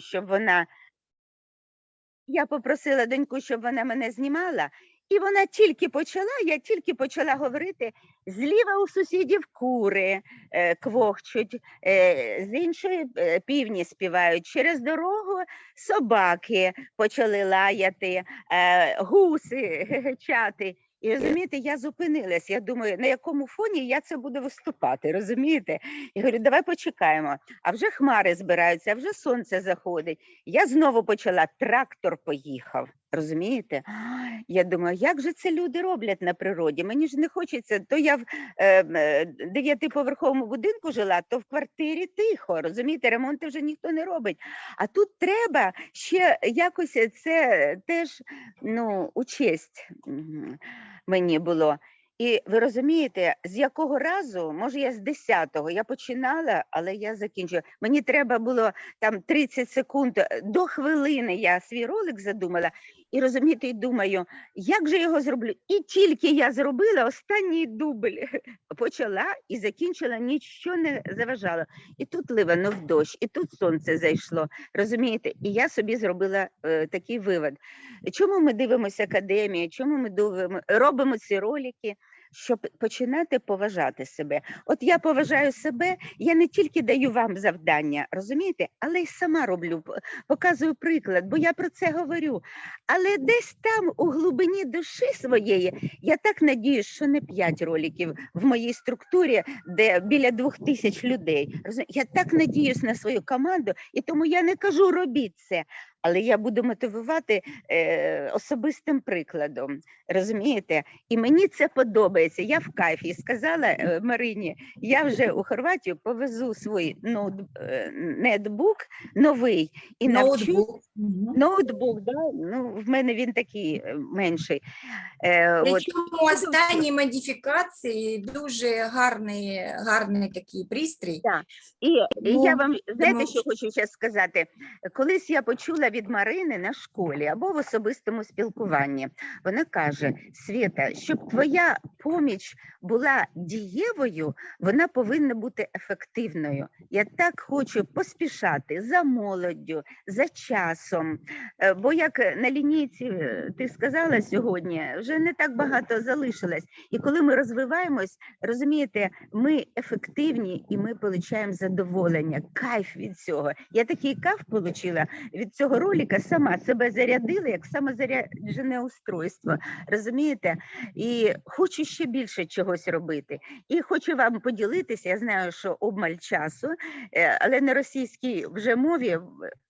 щоб вона. Я попросила доньку, щоб вона мене знімала, і вона тільки почала, я тільки почала говорити. Зліва у сусідів кури е, квохчуть, е, з іншої е, півні співають. Через дорогу собаки почали лаяти, е, гуси гечати. І розумієте, я зупинилась. Я думаю, на якому фоні я це буду виступати, розумієте? Я говорю, давай почекаємо. А вже хмари збираються, а вже сонце заходить. Я знову почала, трактор поїхав. Розумієте? Я думаю, як же це люди роблять на природі? Мені ж не хочеться. То я в е, е, дев'ятиповерховому будинку жила, то в квартирі тихо. Розумієте, ремонти вже ніхто не робить. А тут треба ще якось це теж ну, честь мені було. І ви розумієте, з якого разу, може, я з 10-го, я починала, але я закінчила. Мені треба було там 30 секунд до хвилини. Я свій ролик задумала. І розумієте, і думаю, як же його зроблю? І тільки я зробила останній дубль, почала і закінчила, нічого не заважало. І тут ливанув дощ, і тут сонце зайшло. Розумієте? І я собі зробила е, такий вивод. Чому ми дивимося академію? Чому ми дивимо, робимо ці ролики? Щоб починати поважати себе. От я поважаю себе, я не тільки даю вам завдання, розумієте, але й сама роблю, показую приклад, бо я про це говорю. Але десь там у глибині душі своєї, я так надіюсь, що не п'ять роликів в моїй структурі, де біля двох тисяч людей. Я так надіюсь на свою команду, і тому я не кажу робіть це. Але я буду мотивувати е, особистим прикладом. Розумієте? І мені це подобається. Я в кайфі сказала е, Марині, я вже у Хорватію повезу свій ноут, е, нетбук новий і навчу Ноутбук. Ноутбук. Да? Ну, в мене він такий е, менший. Е, от. Причому останні модифікації дуже гарний, гарний такий пристрій. І, і я Ну, вам знаєте, що хочу зараз сказати? Колись я почула від Марини на школі або в особистому спілкуванні. Вона каже: Свята, щоб твоя поміч була дієвою, вона повинна бути ефективною. Я так хочу поспішати за молоддю, за часом. Е, Бо як на лінійці е, ти сказала сьогодні, вже не так багато залишилось. І коли ми розвиваємось, розумієте, ми ефективні і ми отримуємо задоволення, кайф від цього. Я такий кайф отримала від цього ролика, сама себе зарядила як самозаряджене устройство. Розумієте? І хочу ще більше чогось робити. І хочу вам поділитися. Я знаю, що обмаль часу, е, але на російській вже мові,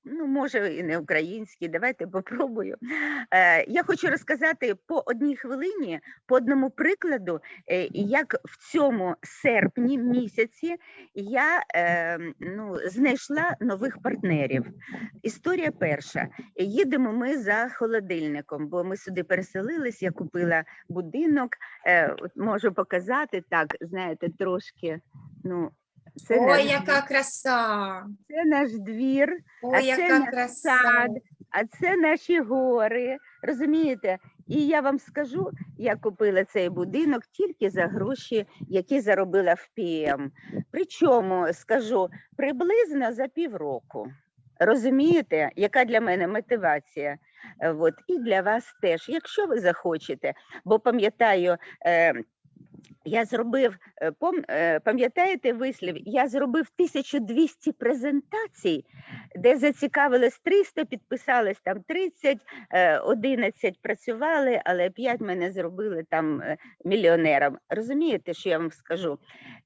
ну може і не українській. Давайте попробую. Е, Я хочу розказати по одній хвилині, по одному прикладу, е, як в цьому серпні місяці я ну, знайшла нових партнерів. Історія перша. Їдемо ми за холодильником, бо ми сюди переселились. Я купила будинок. Е, можу показати так, знаєте, трошки. Ну, це, Ой, наш, яка краса! це наш двір, а Ой, це яка наш краса! сад, а це наші гори. Розумієте? І я вам скажу, я купила цей будинок тільки за гроші, які заробила в ПІМ. Причому скажу приблизно за півроку. Розумієте, яка для мене мотивація? Е, От, і для вас теж, якщо ви захочете. Бо пам'ятаю, е, я зробив, е, е, пам'ятаєте вислів, я зробив 1200 презентацій, де зацікавилось 300, підписалось там 30, е, 11 працювали, але 5 мене зробили там е, мільйонером. Розумієте, що я вам скажу?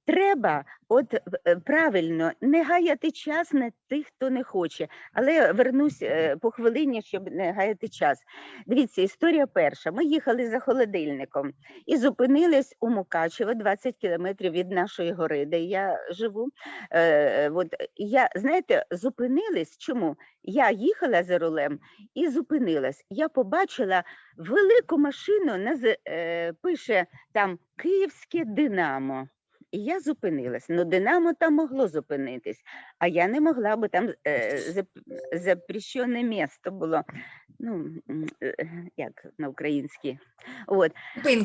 Треба от е, правильно не гаяти час на тих, хто не хоче. Але вернусь е, по хвилині, щоб не гаяти час. Дивіться, історія перша. Ми їхали за холодильником і зупинились у Мукачево, 20 кілометрів від нашої гори, де я живу. Е, от, я, знаєте, зупинились. Чому? Я їхала за рулем і зупинилась. Я побачила велику машину, наз- е, пише там Київське Динамо. І я зупинилась. Ну, Динамо там могло зупинитись, а я не могла, бо там е, зап- запрещене місто було. Ну, е, як на українській. От.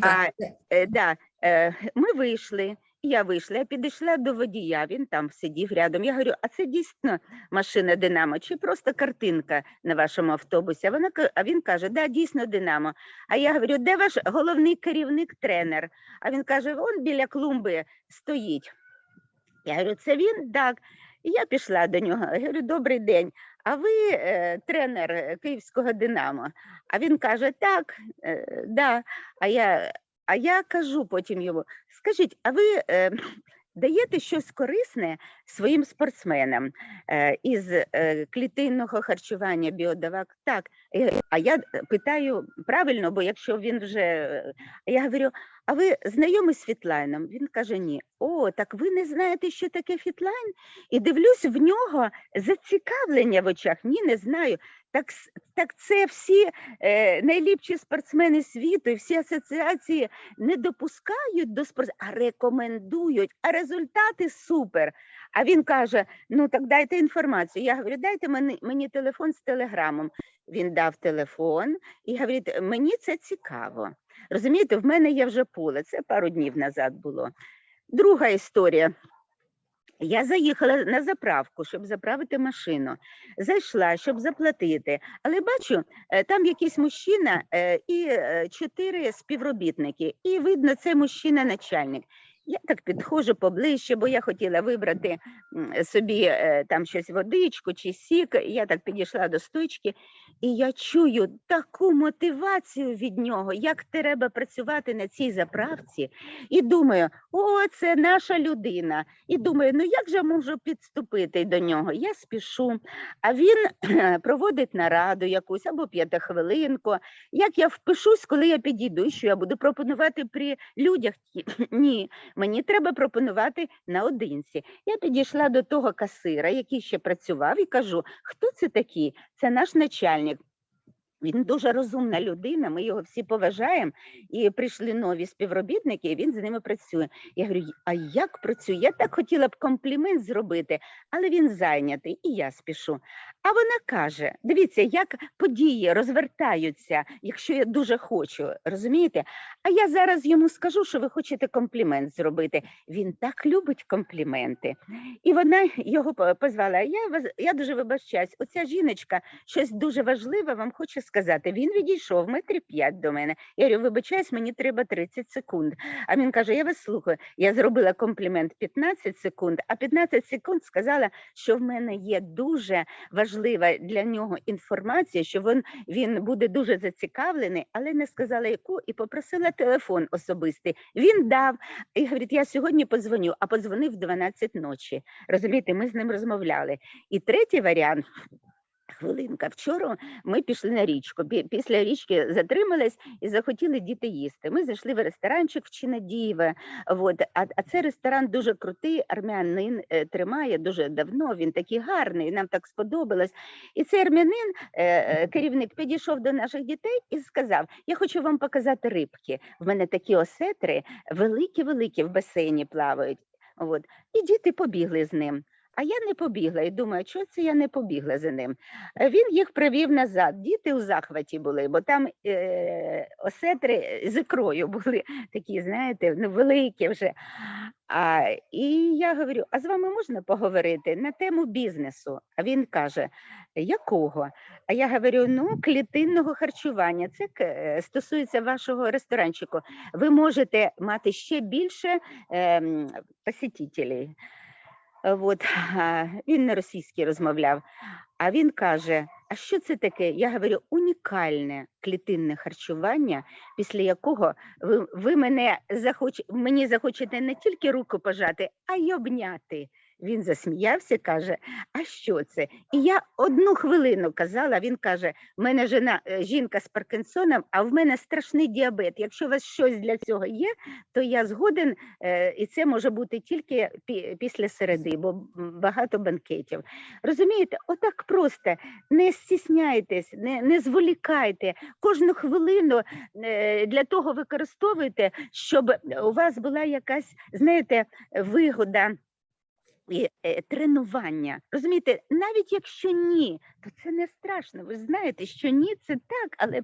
А, Е, да, е, ми вийшли, Я вийшла, я підійшла до водія, він там сидів рядом. Я говорю, а це дійсно машина Динамо чи просто картинка на вашому автобусі? Вона, а він каже, да, дійсно Динамо. А я говорю, де ваш головний керівник, тренер? А він каже, он біля клумби стоїть. Я говорю, це він? Так. І я пішла до нього. Я говорю, добрий день. А ви е, тренер е, київського Динамо? А він каже, так, е, да. А я, а я кажу потім йому: скажіть, а ви е, даєте щось корисне своїм спортсменам е, із е, клітинного харчування біодавак? Так. Е, А я питаю правильно, бо якщо він вже. е, Я говорю, а ви знайомі з Фітлайном? Він каже, ні. О, так ви не знаєте, що таке Фітлайн? І дивлюсь в нього зацікавлення в очах. Ні, не знаю. Так, так це всі е, найліпші спортсмени світу, і всі асоціації не допускають до спорту, а рекомендують, а результати супер. А він каже: ну так дайте інформацію. Я говорю, дайте мені, мені телефон з телеграмом. Він дав телефон і говорить, мені це цікаво. Розумієте, в мене є вже поле, це пару днів назад було. Друга історія. Я заїхала на заправку, щоб заправити машину. Зайшла, щоб заплатити. Але бачу, е, там якийсь мужчина е, і е, чотири співробітники. І видно, це мужчина начальник. Я так підходжу поближче, бо я хотіла вибрати собі е, там щось водичку чи сік. Я так підійшла до стойки, і я чую таку мотивацію від нього, як треба працювати на цій заправці. І думаю, о, це наша людина. І думаю, ну як же можу підступити до нього? Я спішу, а він проводить нараду якусь або п'ятихвилинку. Як я впишусь, коли я підійду, що я буду пропонувати при людях? Ні, мені треба пропонувати наодинці. Я підійшла до того касира, який ще працював, і кажу: хто це такий? Це наш начальник. Він дуже розумна людина, ми його всі поважаємо. І прийшли нові співробітники, і він з ними працює. Я говорю, а як працює? Я так хотіла б комплімент зробити, але він зайнятий, і я спішу. А вона каже: дивіться, як події розвертаються, якщо я дуже хочу, розумієте? А я зараз йому скажу, що ви хочете комплімент зробити. Він так любить компліменти. І вона його позвала. Я я дуже вибачаюсь. Оця жіночка щось дуже важливе вам хоче сказати. Він відійшов метрів п'ять до мене. Я говорю, вибачаюсь, мені треба 30 секунд. А він каже: Я вас слухаю. Я зробила комплімент 15 секунд, а 15 секунд сказала, що в мене є дуже важлива для нього інформація, що він, він буде дуже зацікавлений, але не сказала яку, і попросила телефон особистий. Він дав і говорить: я сьогодні подзвоню, а подзвонив в 12 ночі. Розумієте, ми з ним розмовляли. І третій варіант. Хвилинка. Вчора ми пішли на річку. Після річки затримались і захотіли діти їсти. Ми зайшли в ресторанчик в Чинадієве. От, а, а це ресторан дуже крутий, армянин е, тримає дуже давно. Він такий гарний, нам так сподобалось. І цей армянин, е, е, керівник, підійшов до наших дітей і сказав: Я хочу вам показати рибки. В мене такі осетри великі-великі в басейні плавають. От. І діти побігли з ним. А я не побігла і думаю, чого це я не побігла за ним. Е, Він їх привів назад. Діти у захваті були, бо там е, осетри з ікрою були такі, знаєте, ну, великі вже. А, і я говорю: а з вами можна поговорити на тему бізнесу? А він каже: якого? А я говорю: ну, клітинного харчування. Це е, стосується вашого ресторанчику. Ви можете мати ще більше ем, посетителей. Е, От, він на російській розмовляв. А він каже: А що це таке? Я говорю, унікальне клітинне харчування, після якого ви, ви мене захоч... мені захочете не тільки руку пожати, а й обняти. Він засміявся, каже: А що це? І я одну хвилину казала. Він каже: в мене жена, е, жінка з Паркінсоном, а в мене страшний діабет. Якщо у вас щось для цього є, то я згоден, е, і це може бути тільки після середи, бо багато банкетів. Розумієте, отак просто не стісняйтесь, не, не зволікайте. Кожну хвилину е, для того використовуйте, щоб у вас була якась, знаєте, вигода. Е, тренування. Розумієте, навіть якщо ні, то це не страшно. Ви знаєте, що ні, це так, але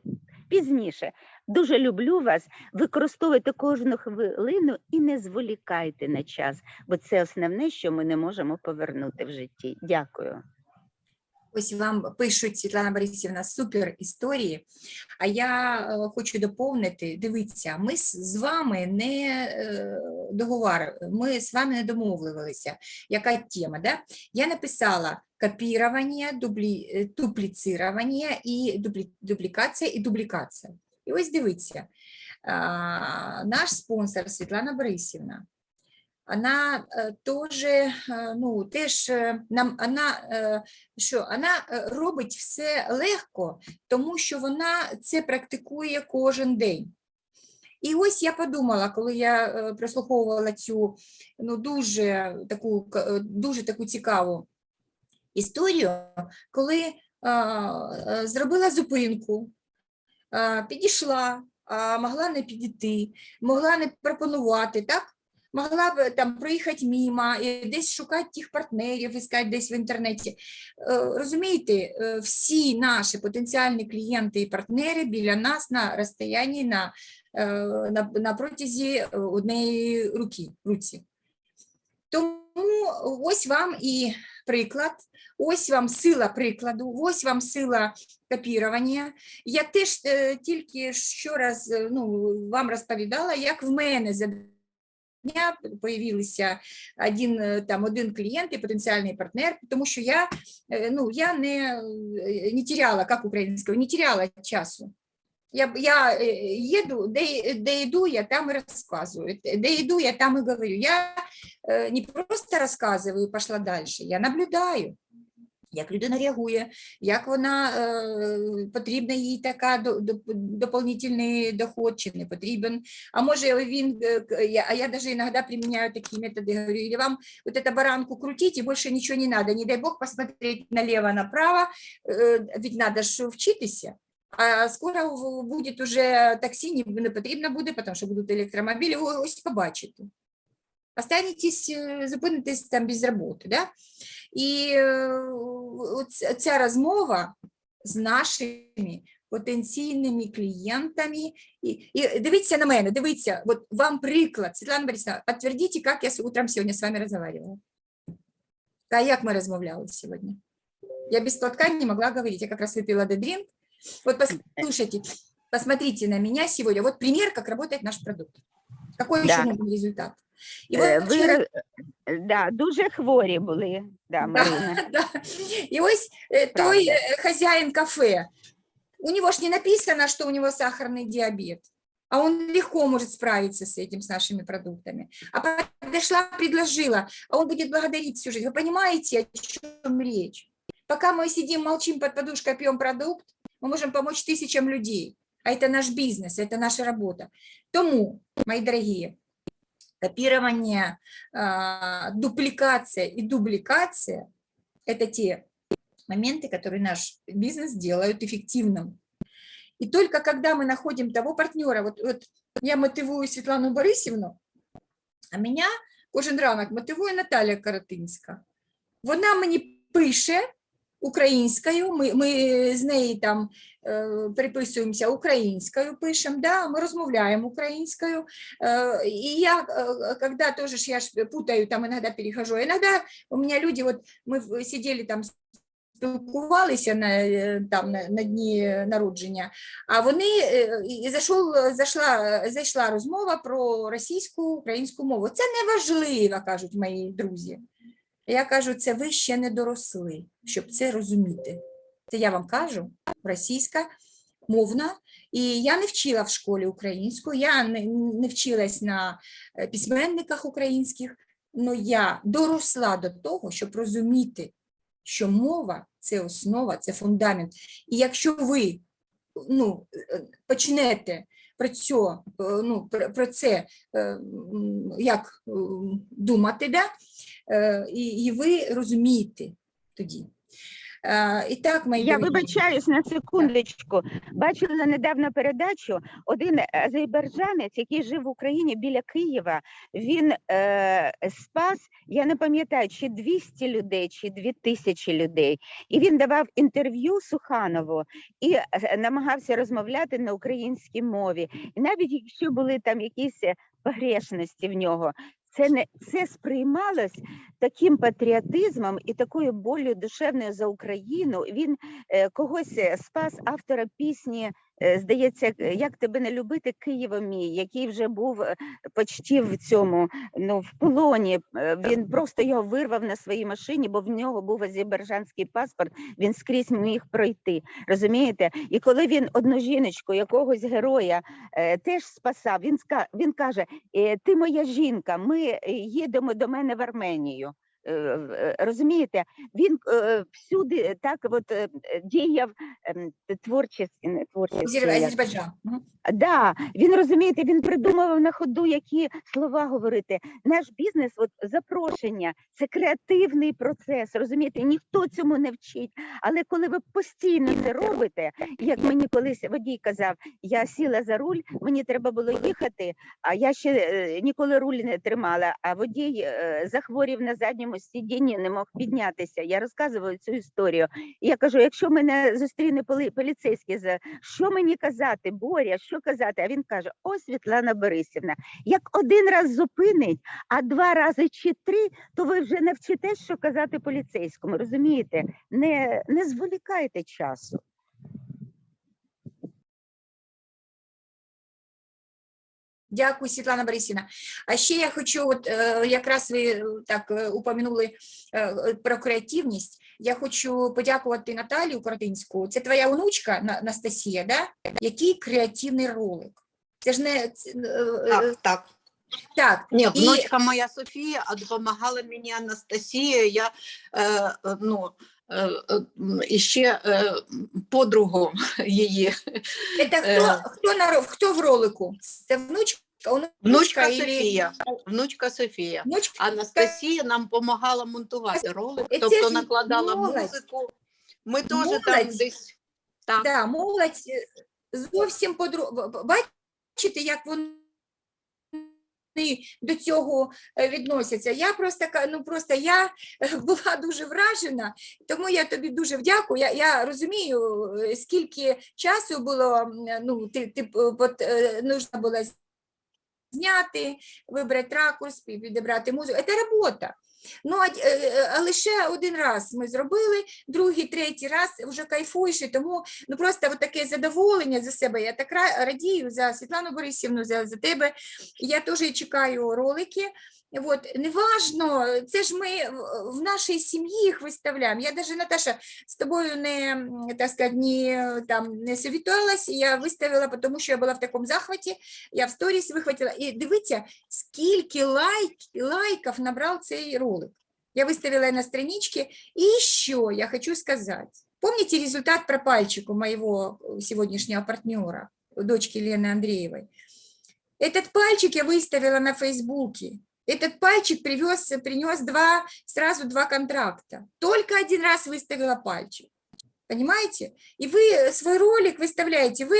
пізніше. Дуже люблю вас. Використовуйте кожну хвилину і не зволікайте на час, бо це основне, що ми не можемо повернути в житті. Дякую. Ось вам пишуть Світлана Борисівна супер історії. А я е, хочу доповнити: дивіться, ми з вами не е, ми з вами не домовлювалися. Яка тема? Да? Я написала копірування, дублі, е, і дублі, дуплікація і дублікація. І ось дивіться, наш спонсор Світлана Борисівна. Вона е, теж, е, ну, теж е, нам вона що вона робить все легко, тому що вона це практикує кожен день. І ось я подумала, коли я е, прослуховувала цю ну, дуже таку, е, дуже таку цікаву історію, коли е, е, зробила зупинку, е, підійшла, а могла не підійти, могла не пропонувати, так? Могла б там проїхати мімо, і десь шукати тих партнерів, іскати десь в інтернеті. Е, Розумієте, е, всі наші потенціальні клієнти і партнери біля нас на розстоянні на, е, на, на протязі однієї руки, руці. Тому ось вам і приклад, ось вам сила прикладу, ось вам сила копірування. Я теж тільки що раз ну, вам розповідала, як в мене за дня появилися один, е, там, один клієнт і потенціальний партнер, тому що я, е, ну, я не, е, не теряла, як українською, не теряла часу. Я, я їду, де, де йду, я там і розказую, де йду, я там і говорю. Я не просто розказую, пішла далі, я наблюдаю, як людина реагує, як вона е, потрібна їй така до, до, дополнительний доход чи не потрібен. А може він, е, к- я, а я даже иногда применяю такие методы, говорю, или вам вот эту баранку крутить и больше ничего не надо, не дай бог посмотреть налево-направо, э, ведь надо ж вчитися. А скоро в- буде уже таксі не, не потрібно буде, тому що будуть електромобілі, О, ось побачите. Останетесь, е, зупинитесь там без роботи. Да? І е, оц- ця розмова з нашими потенційними клієнтами. І, і дивіться на мене, дивіться, от вам приклад. Світлана Борисовна, підтвердіть, як я с- утром сьогодні з вами розмовляла. А як ми розмовляли сьогодні? Я без платка не могла говорить, я как раз выпила дедринг. Вот послушайте, посмотрите на меня сегодня. Вот пример, как работает наш продукт. Какой Да. еще нужен результат? Е, вот Ви ро- да, дуже хворі були, да, Марина. Да. И ось э, той э, хозяин кафе, у него ж не написано, что у него сахарный диабет, а он легко может справиться с этим, с нашими продуктами. А подошла, предложила, а он будет благодарить всю жизнь. Вы понимаете, о чем речь? Пока мы сидим, молчим под подушкой, пьем продукт, мы можем помочь тысячам людей А это наш бизнес, это наша работа. Тому, мои дорогие, копирование, а, дупликация и дубликация – это те моменты, которые наш бизнес делают эффективным. И только когда мы находим того партнера, вот, вот я мотивую Светлану Борисівну, а меня кожен ранок мотивує Наталія Каратинська. Вона мені пише українською, ми, ми з нею там е, переписуємося українською, пишемо, да, ми розмовляємо українською. Э, И я, э, когда тоже ж я ж путаю, там иногда перехожу, иногда у меня люди, вот мы в- сидели там, спілкувалися на, е, там, на, на дні народження, а вони, е, і зайшов, зайшла, зайшла розмова про російську, українську мову. Це не важливо, кажуть мої друзі. Я кажу, це ви ще не доросли, щоб це розуміти. Це я вам кажу, російська мовна, і я не вчила в школі українську, я не, не вчилась на е, письменниках українських, але я доросла до того, щоб розуміти, що мова це основа, це фундамент. І якщо ви ну, е, почнете про це, ну, про, це е, як думати, да? Е, і, і ви розумієте тоді. Е, І так, мої Я дорогі, вибачаюсь на секундочку. Бачила недавно передачу. Один азербайджанець, який жив в Україні біля Києва, він е, спас, я не пам'ятаю, чи 200 людей, чи 2000 людей. І він давав інтерв'ю Суханову і е, намагався розмовляти на українській мові. І навіть якщо були там якісь погрешності в нього. Це не це сприймалось таким патріотизмом і такою болю душевною за Україну. Він е, когось е, спас автора пісні, здається, е, як тебе не любити, Києво мій, який вже був е, почти в цьому ну в полоні. Е, Він просто його вирвав на своїй машині, бо в нього був азербайджанський паспорт. Він скрізь міг пройти. Розумієте? І коли він одну жіночку, якогось героя е, теж спасав, він він каже: «Е, Ти моя жінка, ми е, їдемо до мене в Арменію. Е, е, Розумієте, він е, всюди так от діяв ем, творчість, не творчість. Азербайджан. Да, він розумієте, він придумував на ходу, які слова говорити. Наш бізнес, от запрошення, це креативний процес. Розумієте, ніхто цьому не вчить. Але коли ви постійно це робите, як мені колись водій казав, я сіла за руль, мені треба було їхати, а я ще ніколи руль не тримала. А водій захворів на задньому сидінні, не мог піднятися. Я розказувала цю історію. Я кажу: якщо мене зустріне поліцейський що мені казати, Боря, що казати? А він каже: О, Світлана Борисівна, як один раз зупинить, а два рази чи три, то ви вже не вчитесь, що казати поліцейському. Розумієте? Не, не зволікайте часу. Дякую, Світлана Борисівна. А ще я хочу, от е, якраз ви е, так е, упомянули про креативність. Я хочу подякувати Наталію Коротинську. Це твоя онучка Анастасія, да? Який креативний ролик. Це ж не Так, так. так. Ні, І- внучка моя Софія, а допомагала мені Анастасія. Я е, ну, і ще е, подругу її. Це Е. хто, хто, на, хто в ролику? Це внучка? онучка Внучка Софія. Внучка Софія. Внучка? Анастасія нам допомагала монтувати ролик, Це тобто накладала молодь. музику. Ми теж там десь. Так. Да, молодь е, зовсім б- Бачите, як вони до цього е, відносяться. Я просто ну просто я е, була дуже вражена, тому я тобі дуже вдякую. Я, я розумію, е, скільки часу було. Ну, ти, ти от, нужна була зняти, вибрати ракурс, підібрати музику. Це робота. Ну, е, е, а лише один раз ми зробили, другий, третій раз вже кайфуєш, і тому ну просто от таке задоволення за себе. Я так радію за Світлану Борисівну, за, за тебе. Я теж чекаю ролики. От, неважно, це ж ми в- нашій сім'ї їх виставляємо. Я навіть, Наташа, з тобою не, так сказати, не, там, не совітувалась, я виставила, тому що я була в такому захваті, я в сторіс вихватила. І дивіться, скільки лайк, лайків набрав цей ролик. Я выставила на страничке. И еще я хочу сказать. Помните результат про пальчик у моего э, сегодняшнего партнера, дочки Лены Андреевой? Этот пальчик я выставила на Фейсбуке. Этот пальчик привез, принес два, сразу два контракта. Только один раз выставила пальчик. Понимаете? И вы свой ролик выставляете, вы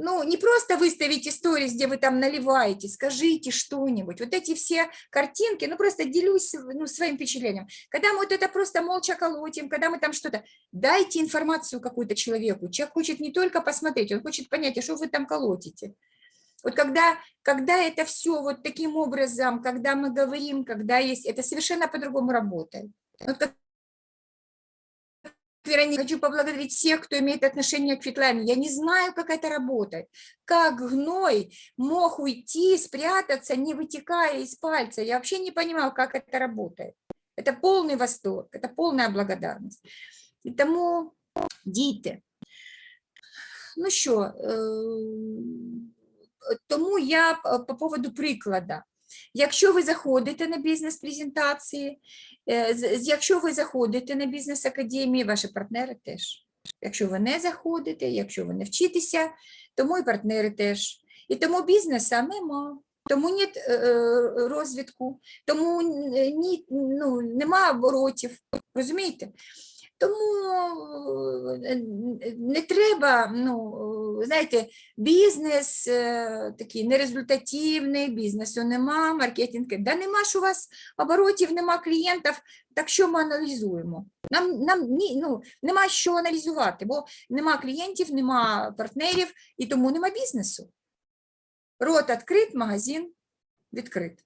ну, не просто выставите сторис, где вы там наливаете, скажите что-нибудь. Вот эти все картинки, ну, просто делюсь ну, своим впечатлением. Когда мы вот это просто молча колотим, когда мы там что-то, дайте информацию какую-то человеку. Человек хочет не только посмотреть, он хочет понять, а что вы там колотите. Вот когда, когда это все вот таким образом, когда мы говорим, когда есть, это совершенно по-другому работает. Вот Вероника, хочу поблагодарить всех, кто имеет отношение к Фитламе. Я не знаю, как это работает. Как гной мог уйти, спрятаться, не вытекая из пальца. Я вообще не понимала, как это работает. Это полный восторг, это полная благодарность. І тому, діти, ну що, е, тому я по поводу приклада. Якщо ви заходите на бізнес-презентації, е, якщо ви заходите на бізнес-академії, ваші партнери теж. Якщо ви не заходите, якщо ви не вчитеся, тому і партнери теж. І тому бізнесу нема. Тому нет е, е, розвитку, тому ні, ну, нема оборотів. Розумієте? Тому е, не треба, ну, знаєте, бізнес е, такий нерезультативний, бізнесу нема, маркетинг, да нема ж у вас оборотів, нема клієнтів, так що ми аналізуємо? Нам, нам ні, ну, нема що аналізувати, бо нема клієнтів, нема партнерів і тому нема бізнесу. Рот відкрит, магазин відкрит.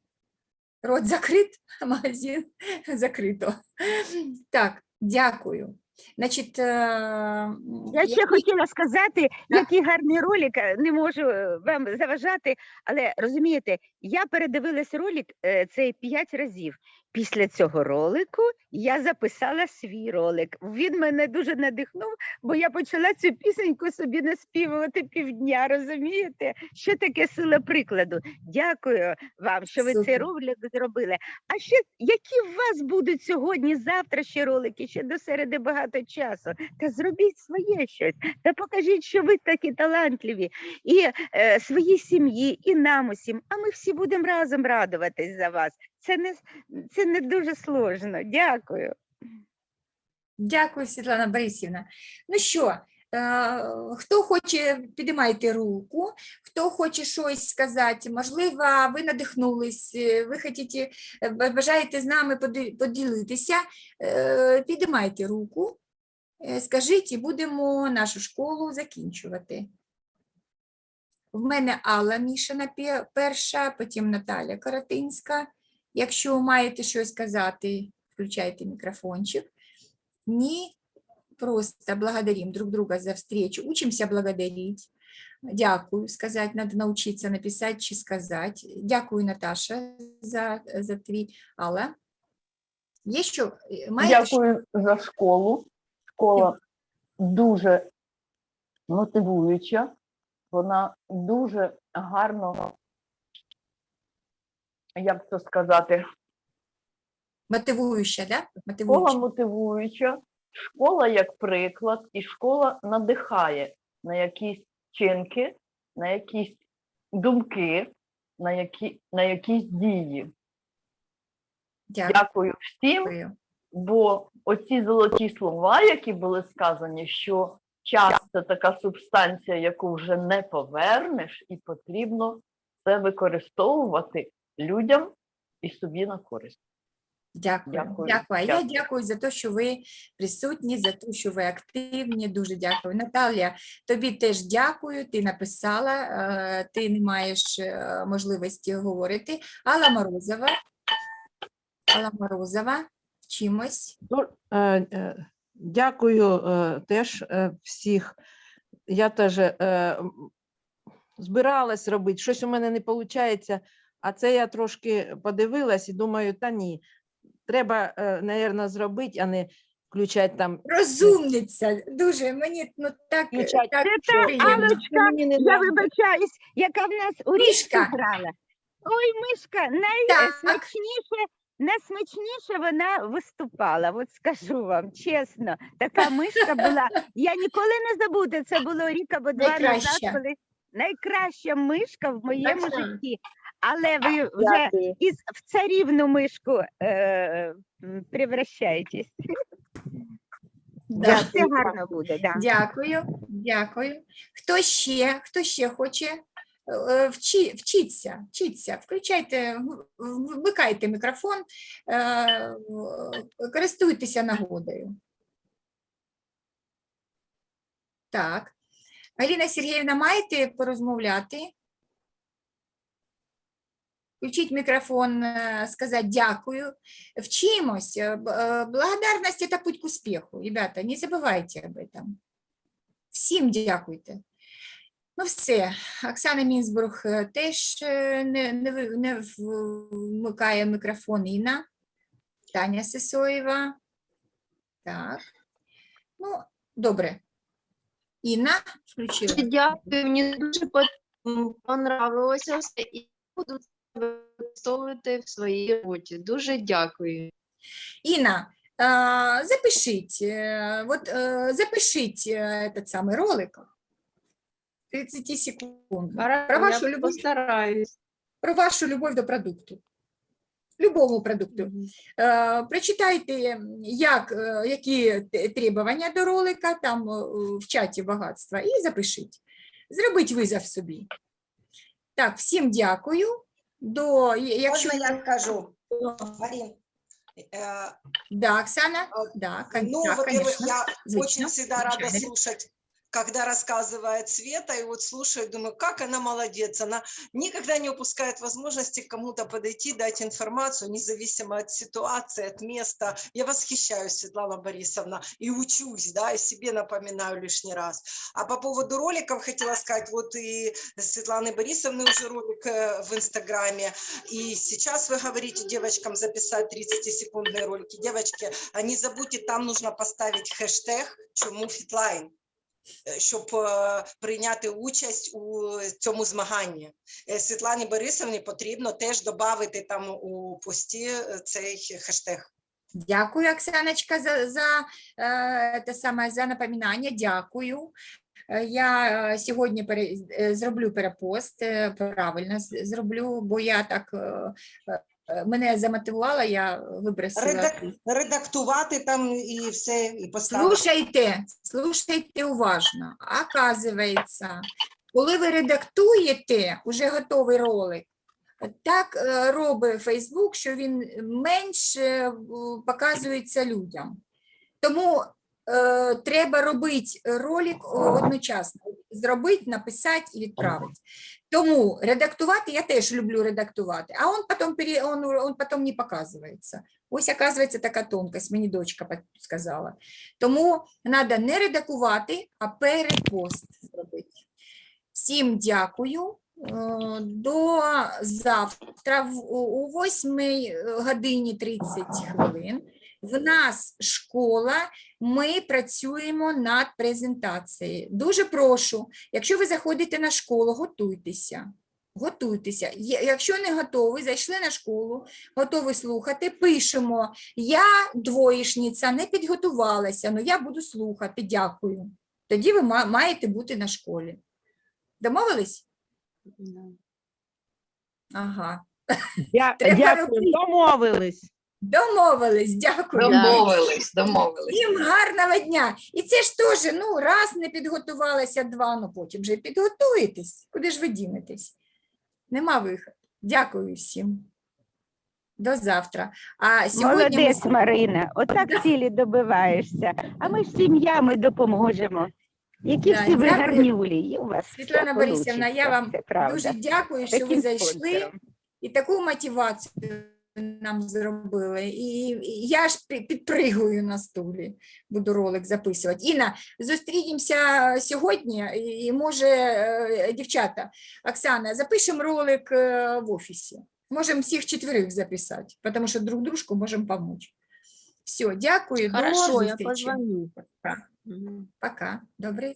Рот закрит, магазин закрито. Так, дякую. Значить, е, Я ще які- хотіла сказати, який гарний ролик, е, не можу е, вам заважати, але розумієте, я передивилась ролик е, цей п'ять разів. Після цього ролику я записала свій ролик. Він мене дуже надихнув, бо я почала цю пісеньку собі наспівувати півдня. Розумієте? Що таке сила прикладу? Дякую вам, що ви цей ролик зробили. А ще які в вас будуть сьогодні, завтра ще ролики, ще до середи багато часу. Та зробіть своє щось, та покажіть, що ви такі талантливі, і е, своїй сім'ї, і нам усім. А ми всі будемо разом радуватись за вас. Це не це не дуже сложно. Дякую. Дякую, Світлана Борисівна. Ну що, хто хоче, підіймайте руку, хто хоче щось сказати, можливо, ви надихнулись, е, ви хочете, е, бажаєте з нами поділитися, е, підіймайте руку, е, скажіть, і будемо нашу школу закінчувати. В мене Алла Мішина перша, потім Наталя Каратинська. Якщо маєте щось сказати, включайте мікрофончик. Не просто благодарим друг друга за встречу, учимся благодарить. Дякую сказать, надо научиться написать чи сказать. Дякую, Наташа, за, за твій. Алла, є що? Маєте? Дякую за школу. Школа дуже мотивуюча, вона дуже гарно, як це сказати, Мотивуюча, да? школа Мотивуюча. Школа як приклад, і школа надихає на якісь вчинки, на якісь думки, на, які, на якісь дії. Дякую. Дякую всім. Бо оці золоті слова, які були сказані, що час це така субстанція, яку вже не повернеш, і потрібно це використовувати людям і собі на користь. Дякую. Дякую, Дякую. А я дякую. дякую за те, що ви присутні, за те, що ви активні. Дуже дякую. Наталія, тобі теж дякую. Ти написала, е, ти не маєш е, можливості говорити. Алла Морозова. Алла Морозова, вчимось. Ну, е, Дякую теж всіх. Я теж збиралась робити, щось у мене не виходить, а це я трошки подивилась і думаю, та ні, треба, мабуть, зробити, а не включати там. Розумниця. Дуже мені ну, так, Включать. так Це та приємно. Аллочка, Мені не Я нравиться. вибачаюсь, яка в нас у річці Мишка. грала. Ой, мишка, Так. найсмачніше, найсмачніше вона виступала. От скажу вам чесно, така мишка була. Я ніколи не забуду. Це було рік або два назад, Найкраща. коли найкраща мишка в моєму Так. житті. Але ви вже Дякую. із в царівну мишку е, м, превращаєтесь. Да. Все гарно буде. Да. Дякую, дякую. Хто ще? Хто ще хоче? Е, Вчи, вчіться, вчіться, включайте, в- в- вмикайте мікрофон, е, користуйтеся нагодою. Так. Галіна Сергіївна, маєте порозмовляти? Включить микрофон, э, сказать дякую. Вчимось. Э, б- э, Благодарность – это путь к успеху. Ребята, не забывайте об этом. Всім дякуйте. Ну, все. Оксана Мінзбург е, теж е, не, не, ви- не в- вмикає мікрофон Інна. Таня Сисоєва. Так. Ну, добре. Інна включила. Дуже дякую, мені дуже по- м, понравилося все і буду це використовувати в своїй роботі. Дуже дякую. Інна, запишіть, е, вот, е, запишіть е, этот самий ролик. 30 секунд. Про вашу любов, постараюсь. про вашу любов до продукту. любому продукту. Прочитайте, як, які требування до ролика там в чаті багатства, і запишіть. Зробіть визов собі. Так, всім дякую. До, якщо... Можна я скажу, Марин? Э, Да, Оксана? Да, кон- Ну, да, во-первых, конечно. я Звучно, очень всегда рада слушать, когда рассказывает Света, и вот слушаю, думаю, как она молодец, она никогда не упускает возможности кому-то подойти, дать информацию, независимо от ситуации, от места. Я восхищаюсь, Светлана Борисовна, и учусь, да, и себе напоминаю лишний раз. А по поводу роликов хотела сказать, вот и Светланы Борисовны уже ролик э, в Инстаграме, и сейчас вы говорите девочкам записать 30-секундные ролики. Девочки, а не забудьте, там нужно поставить хештег «Чому фітлайн», е, щоб е, прийняти участь у цьому змаганні. Е, Світлані Борисовні потрібно теж додати там у пості е, цей хештег. Дякую, Оксаночка, за, за, е, те саме, за напоминання. Дякую. Е, Я е, сьогодні е, зроблю перепост, е, правильно зроблю, бо я так е, е, мене замотивувала, я вибросила. Редак, редактувати там і все, і поставити. Слушайте, слушайте уважно. Оказується, коли ви редактуєте уже готовий ролик, так е, робить Facebook, що він менше показується людям. Тому е, треба робити ролик одночасно. Зробити, написати і відправити. Тому редактувати я теж люблю редактувати, а он потім, пере- он, он потім не показується. Ось, оказується, така тонкость, мені дочка сказала. Тому треба не редагувати, а перепост зробити. Всім дякую. Е, До завтра в- у 8 годині 30 хвилин. В нас школа, ми працюємо над презентацією. Дуже прошу, якщо ви заходите на школу, готуйтеся. Готуйтеся. Якщо не готові, зайшли на школу, готові слухати, пишемо. Я двоєшниця, не підготувалася, але я буду слухати. Дякую. Тоді ви маєте бути на школі. Домовились? Ага. Дякую, робити. домовились. Домовились, дякую. Домовились, домовились. Всім гарного дня. І це ж теж, ну, раз не підготувалася, два, ну потім вже підготуєтесь. Куди ж ви дінетесь? Нема виходу. Дякую всім. До завтра. А сьогодні ми Марина, отак цілі добиваєшся. А ми ж сім'ями допоможемо. Які Да, всі ви дякую. гарнюлі, і у вас Світлана Борисівна, я вам дуже дякую, що ви зайшли. спонсором. і таку мотивацію нам зробили. І я ж пі- підпригую на стулі, буду ролик записувати. Інна, зустрінемося сьогодні, і, може, е, дівчата, Оксана, запишемо ролик е, в офісі. Можемо всіх четверих записати, тому що друг дружку можемо допомогти. Все, дякую. Хорошо, до я зустрічі. позвоню. Пока. Пока. Добре.